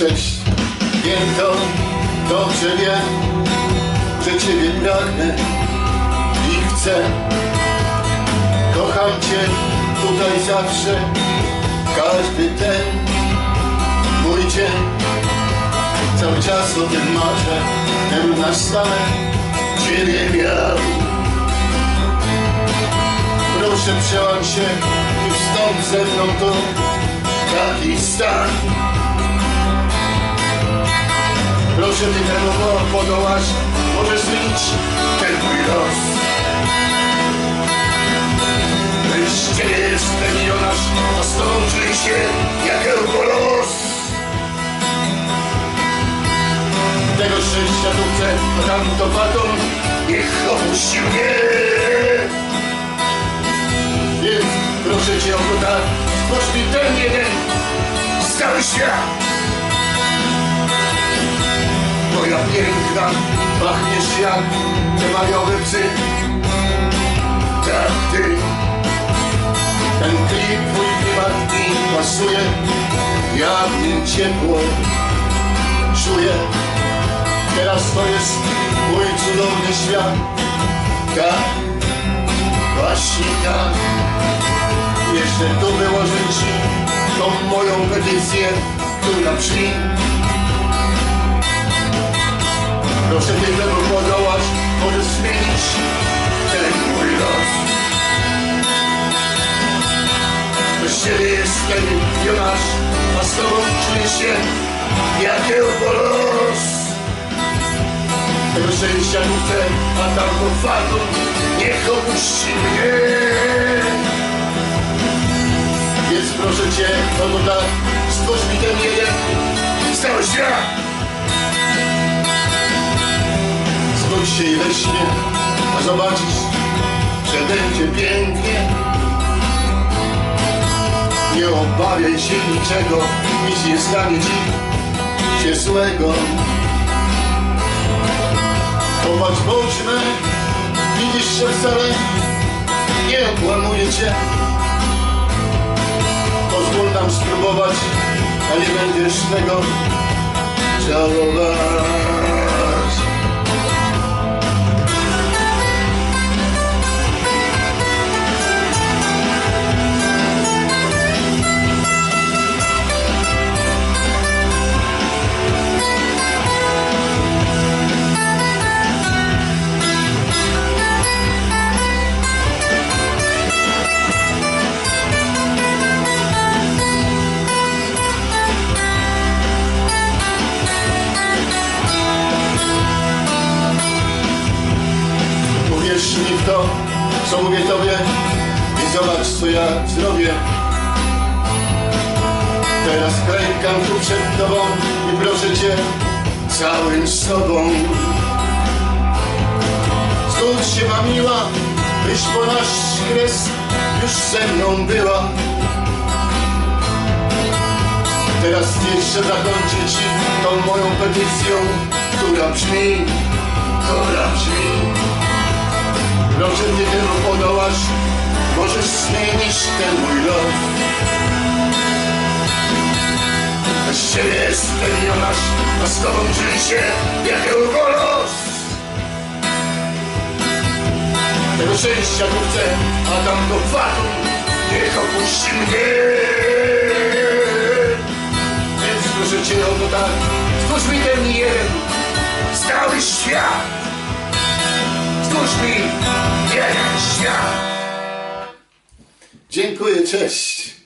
cześć to, dobrze wiem Że Ciebie pragnę i chcę. Kocham Cię tutaj zawsze Każdy ten mój dzień. Cały czas o tym marzę Bym na stałe Ciebie miał. Proszę przełam się i wstąp ze mną to taki stan Proszę Ty temu podołać, możesz zmienić ten mój los. Bez Ciebie jestem Jonasz, a czuję się jak eukolos. Tego szczęścia tu chcę, a tamto baton niech opuści mnie. Więc proszę Cię o tak, mi ten jeden. Stały świat Moja piękna, pachniesz jak te majowe psy. Tak Ty. Ten klip, twój klimat mi pasuje. Ja w nim ciepło czuję. Teraz to jest mój cudowny świat. Tak, właśnie tak. Jeszcze tu wyłożę Ci tą moją petycję, która brzmi Proszę Cię temu podołać, możesz zmienić ten mój los. Bez Ciebie jestem Jonasz, a z Tobą czuję się jak Tego szczęścia tu chcę, a tamto fatum niech opuści mnie Więc proszę Cię, no to tak, stwórz mi ten jeden stały świat Zbudź się i we śnie, a zobaczysz, że będzie pięknie. Nie obawiaj się niczego, nic nie stanie Ci się złego. Popatrz w oczy me, widzisz, że wcale nie okłamuję Cię. Pozwól nam spróbować, a nie będziesz tego żałować. Co mówię Tobie i zobacz, co ja zrobię. Teraz klękam tu przed Tobą i proszę Cię całym sobą. Skąd się ma miła, byś po nasz kres już ze mną była. Teraz jeszcze zakończę Ci tą moją petycją, która brzmi, Proszę mnie temu podołać, możesz zmienić ten mój los. Bez Ciebie jestem Jonasz, a z Tobą się jak eukolos. Tego szczęścia tu chcę, a tamto fatum niech opuści mnie. Mi świat. Dziękuję, cześć.